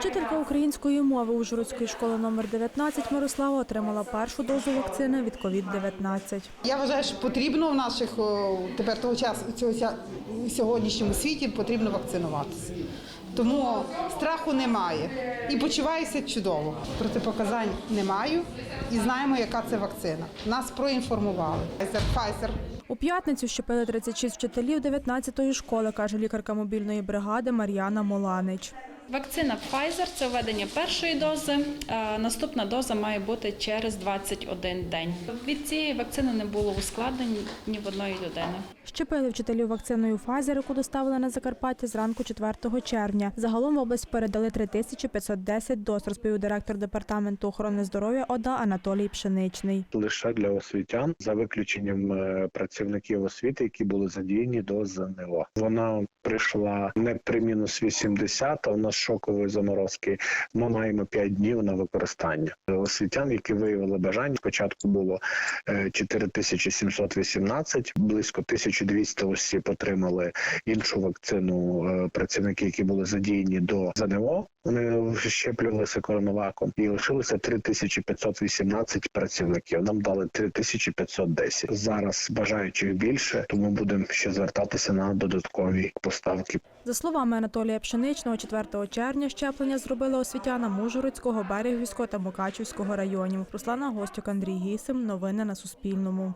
Вчителька української мови Ужгородської школи номер 19 Мирослава отримала першу дозу вакцини від COVID-19. Я вважаю, що потрібно в наших тепер того часу цього сьогоднішньому світі потрібно вакцинуватися. Тому страху немає і почуваюся чудово. Протипоказань не маю і знаємо, яка це вакцина. Нас проінформували. Pfizer, Pfizer У п'ятницю щепили 36 вчителів 19-ї школи, каже лікарка мобільної бригади Мар'яна Моланич. Вакцина Pfizer – це введення першої дози. Наступна доза має бути через 21 день. Від цієї вакцини не було ускладнень ні в одної людини. Щепили вчителів вакциною Pfizer, яку доставили на Закарпаття зранку 4 червня. Загалом в область передали 3510 доз, розповів директор департаменту охорони здоров'я ОДА Анатолій Пшеничний. лише для освітян, за виключенням е, працівників освіти, які були задіяні до ЗНО. Вона прийшла не при мінус 80, а у нас шокової заморозки. Ми маємо 5 днів на використання. Освітян, які виявили бажання, спочатку було е, 4718, близько 1200 осіб отримали іншу вакцину. е, Працівники, які були задіяні до ЗНО, вони щеплювалися коронаваком, і лишилося 3518 працівників. Нам дали 3510. Зараз бажаючих більше, тому будемо ще звертатися на додаткові поставки. За словами Анатолія Пшеничного, 4 червня щеплення зробили освітянам Ужгородського, Берегівського та Мукачівського районів. Руслана Гостюк, Андрій Гісим. Новини на Суспільному.